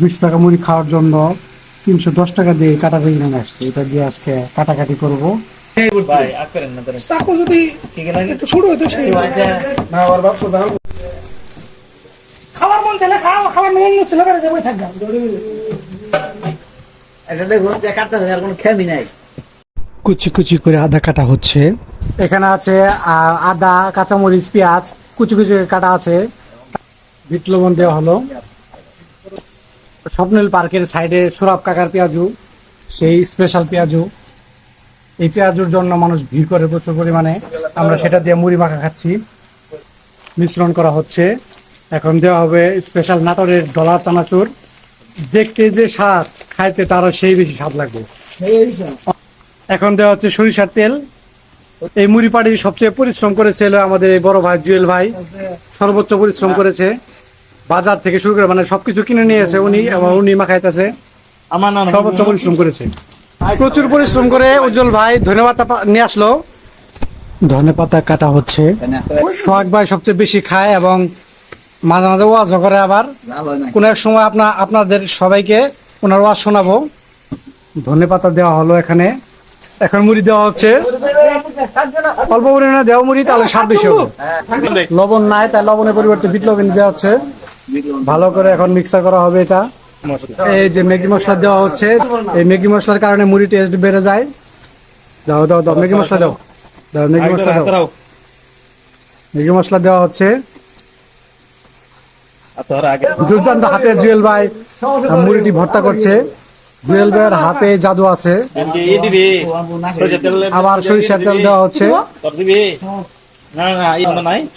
দুশো টাকা মুড়ি খাওয়ার জন্য তিনশো দশ টাকা দিয়ে কাটা ভেঙে নিয়ে আসছে। এটা দিয়ে আজকে কাটাকাটি করব। খাবার মন চাইলে খাও খাবার মন ছেলে বেড়ে যাবে থাকবে। কুচি কুচি করে আদা কাটা হচ্ছে। এখানে আছে আদা কাঁচামরিচ পেঁয়াজ কুচি কুচি করে কাটা আছে। বিট লবণ দেওয়া হলো। স্বপ্নিল পার্কের সাইডে সুরাব কাকার পেঁয়াজু, সেই স্পেশাল পেঁয়াজু। এই পেঁয়াজুর জন্য মানুষ ভিড় করে প্রচুর পরিমাণে। আমরা সেটা দিয়ে মুড়ি মাখা খাচ্ছি। মিশ্রণ করা হচ্ছে। এখন দেওয়া হবে স্পেশাল নাটোরের ডলার চানাচুর। দেখতে যে স্বাদ, খাইতে তারও সেই বেশি স্বাদ লাগবে। এখন দেওয়া হচ্ছে সরিষার তেল। এই মুড়ি পাড়ি সবচেয়ে পরিশ্রম করেছে আমাদের এই বড় ভাই জুয়েল ভাই। সর্বোচ্চ পরিশ্রম করেছে। বাজার থেকে শুরু করে মানে সবকিছু কিনে নিয়েছে উনি এবং উনি মাখাইতেছে। আমার না সর্বোচ্চ পরিশ্রম করেছে। প্রচুর পরিশ্রম করে উজ্জ্বল ভাই ধন্যবাদ নিয়ে আসলো। ধনে পাতা কাটা হচ্ছে। সোহাগ ভাই সবচেয়ে বেশি খায় এবং মাঝে মাঝে ওয়াজ করে আবার। কোন এক সময় আপনার আপনাদের সবাইকে ওনার ওয়াজ শোনাবো। ধনে পাতা দেওয়া হলো এখানে। এখন মুড়ি দেওয়া হচ্ছে। অল্প পরিমাণে দেওয়া মুড়ি তাহলে স্বাদ বেশি হবে। লবণ নাই তাই লবণের পরিবর্তে বিট লবণ দেওয়া হচ্ছে। ভালো করে এখন মিক্সার করা হবে এটা। এই যে ম্যাগি মশলা দেওয়া হচ্ছে এই ম্যাগি মশলার কারণে মুড়ি টেস্ট বেড়ে যায়। দাও দাও দাও ম্যাগি মশলা দাও। দাও ম্যাগি মশলা দাও। ম্যাগি মশলা দেওয়া হচ্ছে। দুর্দান্ত হাতে জুয়েল ভাই মুড়িটি ভর্তা করছে। জুয়েল ভাইয়ের হাতে জাদু আছে। ই সরিষা তেল আবার সরিষার তেল দেওয়া হচ্ছে।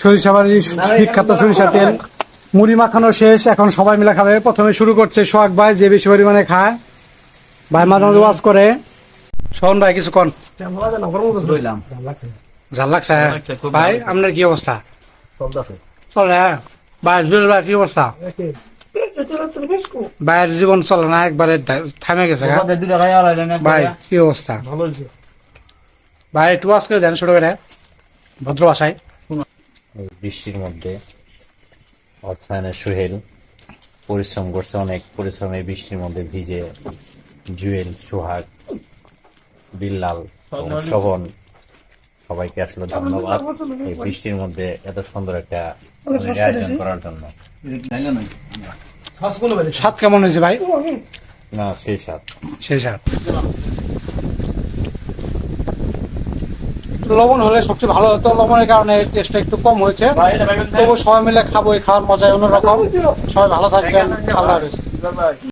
সরিষা বিখ্যাত সরিষা তেল। মুড়ি মাখানো শেষ এখন সবাই মিলে খাবে। প্রথমে শুরু করছে সোহাগ ভাই যে বেশি পরিমাণে খায়। ভাই মাঝে মাঝে ওয়াজ করে। শোন ভাই কিছু কন। ঝাল লাগছে ভাই আপনার কি অবস্থা? চলে হ্যাঁ? ভাই জুয়েল ভাই কি অবস্থা? ভাইয়ের জীবন চলে না একবারে থামে গেছে আইলেন ভাই কি অবস্থা? ভাই একটু ওয়াজ করে দেন ছোট করে ভদ্র ভাষায়। বৃষ্টির মধ্যে অর্থায়নের সোহেল পরিশ্রম করছে অনেক পরিশ্রম এই বৃষ্টির মধ্যে ভিজে জুয়েল সোহাগ বিল্লাল শবন সবাইকে আসলে ধন্যবাদ এই বৃষ্টির মধ্যে এত সুন্দর একটা আয়োজন করার জন্য। স্বাদ কেমন হয়েছে ভাই? না সেই সাথ সেই স্বাদ লবণ হলে সবচেয়ে ভালো হতো। লবণের কারণে টেস্টটা একটু কম হয়েছে। তবু সবাই মিলে খাব এই খাওয়ার মজায় অন্যরকম। সবাই ভালো থাকবেন। আল্লাহ হাফেজ।